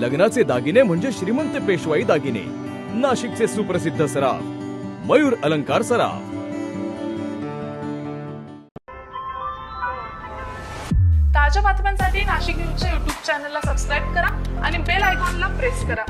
लग्नाचे दागिने म्हणजे श्रीमंत पेशवाई दागिने. नाशिकचे सुप्रसिद्ध सराफ. मयूर अलंकार सराफ. ताज्या बातम्यांसाठी नाशिक न्यूजच्या युट्यूब चॅनलला सबस्क्राईब करा आणि बेल आयकॉनला प्रेस करा.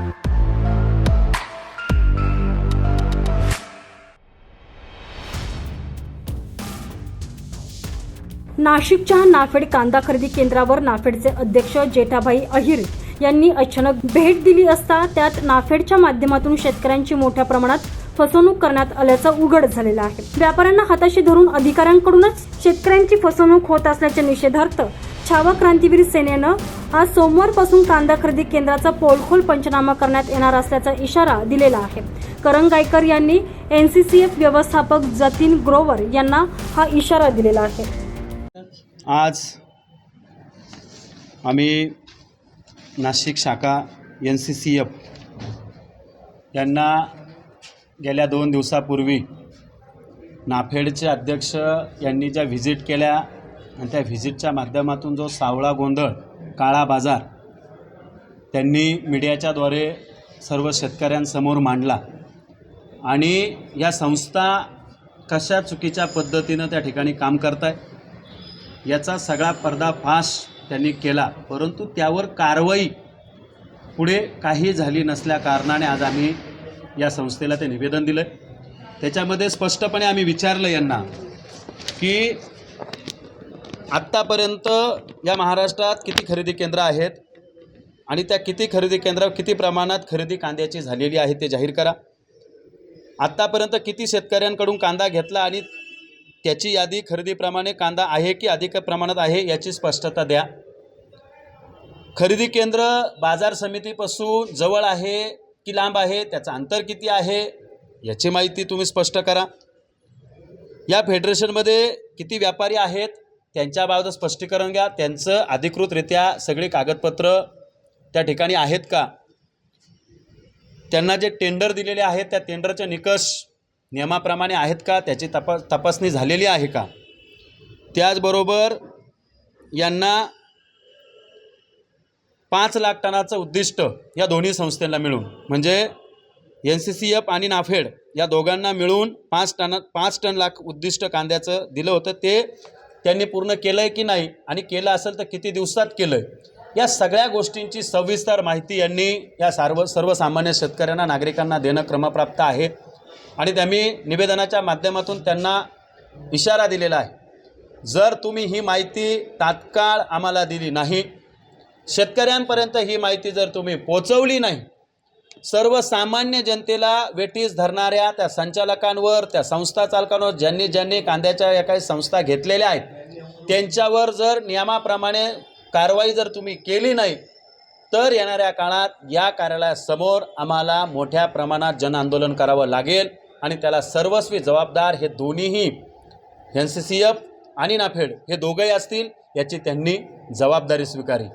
नाशिकच्या नाफेड कांदा खरेदी केंद्रावर नाफेडचे अध्यक्ष जेठाभाई अहिर यांनी अचानक भेट दिली असता त्यात नाफेडच्या माध्यमातून शेतकऱ्यांची मोठ्या प्रमाणात फसवणूक करण्यात आल्याचं उघड झालेलं आहे. व्यापाऱ्यांना हाताशी धरून अधिकाऱ्यांकडूनच शेतकऱ्यांची फसवणूक होत असल्याच्या निषेधार्थ छावा क्रांतीवीर सेनेनं आज सोमवारपासून कांदा खरेदी केंद्राचा पोलखोल पंचनामा करण्यात येणार असल्याचा इशारा दिलेला आहे. करण गायकर यांनी एफ व्यवस्थापक जतीन ग्रोवर यांना हा इशारा दिलेला आहे. आज आम्ही नाशिक शाखा एन सी सी एफ. यांना गेल्या दोन दिवसापूर्वी नाफेडचे अध्यक्ष यांनी ज्या व्हिजिट केल्या आणि त्या व्हिजिटच्या माध्यमातून जो सावळा गोंधळ काळा बाजार त्यांनी मीडियाच्याद्वारे सर्व शेतकऱ्यांसमोर मांडला. आणि या संस्था कशा चुकीच्या पद्धतीनं त्या ठिकाणी काम करत आहे याचा सगळा पर्दाफाश त्यांनी केला. परंतु त्यावर कारवाई पुढे काही झाली नसल्या कारणाने आज आम्ही या संस्थेला ते निवेदन दिलं त्याच्यामध्ये स्पष्टपणे आम्ही विचारलं यांना की आत्तापर्यंत या महाराष्ट्रात किती खरेदी केंद्र आहेत आणि त्या किती खरेदी केंद्रावर किती प्रमाणात खरेदी कांद्याची झालेली आहे ते जाहीर करा. आत्तापर्यंत किती शेतकऱ्यांकडून कांदा घेतला आणि त्याची यादी खरेदीप्रमाणे कांदा आहे की अधिक प्रमाणात आहे याची स्पष्टता द्या. खरेदी केंद्र बाजार समितीपासून जवळ आहे की लांब आहे? त्याचं अंतर किती आहे? याची माहिती तुम्ही स्पष्ट करा. या फेडरेशनमध्ये किती व्यापारी आहेत? त्यांच्याबाबत स्पष्टीकरण घ्या. त्यांचं अधिकृतरित्या सगळी कागदपत्र त्या ठिकाणी आहेत का? त्यांना जे टेंडर दिलेले आहेत त्या टेंडरचे निकष नियमाप्रमाणे आहेत का? त्याची तपा तपासणी झालेली आहे का? त्याचबरोबर यांना पाच लाख टनाचं उद्दिष्ट या दोन्ही संस्थेला मिळून म्हणजे एन सी सी एफ आणि नाफेड या दोघांना मिळून पाच टना पाच टन लाख उद्दिष्ट कांद्याचं दिलं होतं. ते त्यांनी पूर्ण केलं आहे की नाही आणि केलं असेल तर किती दिवसात केलं आहे या सगळ्या गोष्टींची सविस्तर माहिती यांनी या सर्व सर्वसामान्य शेतकऱ्यांना नागरिकांना देणं क्रमप्राप्त आहे. आणि त्यांनी निवेदनाच्या माध्यमातून त्यांना इशारा दिलेला आहे. जर तुम्ही ही माहिती तात्काळ आम्हाला दिली नाही शेतकऱ्यांपर्यंत ही माहिती जर तुम्ही पोचवली नाही सर्वसामान्य जनतेला वेटीस धरणाऱ्या त्या संचालकांवर त्या संस्था चालकांवर ज्यांनी ज्यांनी कांद्याच्या या काही संस्था घेतलेल्या आहेत त्यांच्यावर जर नियमाप्रमाणे कारवाई जर तुम्ही केली नाही तर येणाऱ्या काळात या कार्यालयासमोर आम्हाला मोठ्या प्रमाणात जनआंदोलन करावं लागेल. आणि त्याला सर्वस्वी जबाबदार हे दोन्हीही एन सी सी एफ आणि नाफेड हे दोघंही असतील याची त्यांनी जबाबदारी स्वीकारली.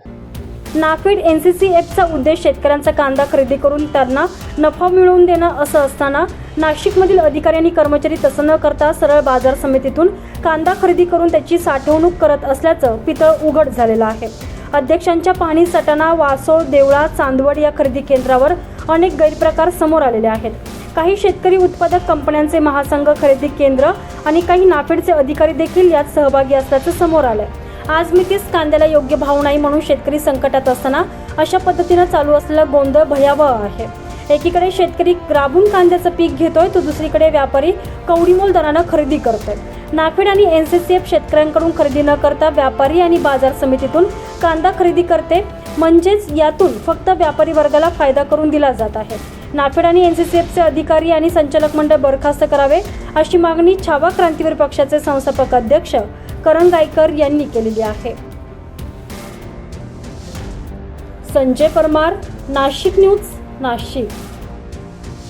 नाफेड एन सी सी एफचा उद्देश शेतकऱ्यांचा कांदा खरेदी करून त्यांना नफा मिळवून देणं असं असताना नाशिकमधील अधिकारी आणि कर्मचारी तसं न करता सरळ बाजार समितीतून कांदा खरेदी करून त्याची साठवणूक करत असल्याचं पितळ उघड झालेलं आहे. अध्यक्षांच्या पाणी सटाणा वासोळ देवळा चांदवड या खरेदी केंद्रावर अनेक गैरप्रकार समोर आलेले आहेत. काही शेतकरी उत्पादक कंपन्यांचे महासंघ खरेदी केंद्र आणि काही नाफेडचे अधिकारी देखील यात सहभागी असल्याचं समोर आलंय. आज मितीस कांद्याला योग्य भाव नाही म्हणून शेतकरी संकटात असताना अशा पद्धतीनं चालू असलेला गोंधळ भयावह आहे. एकीकडे शेतकरी राबून कांद्याचं पीक घेतोय तर दुसरीकडे व्यापारी कवडीमोल दरानं खरेदी करतोय. नाफेड आणि एन सी सी एफ शेतकऱ्यांकडून खरेदी न करता व्यापारी आणि बाजार समितीतून कांदा खरेदी करते. म्हणजेच यातून फक्त व्यापारी वर्गाला फायदा करून दिला जात आहे. नाफेड आणि एन सी सी एफचे अधिकारी आणि संचालक मंडळ बरखास्त करावे अशी मागणी छावा क्रांतीवीर पक्षाचे संस्थापक अध्यक्ष करण गायकर यांनी केलेली आहे. संजय परमार नाशिक न्यूज नाशिक.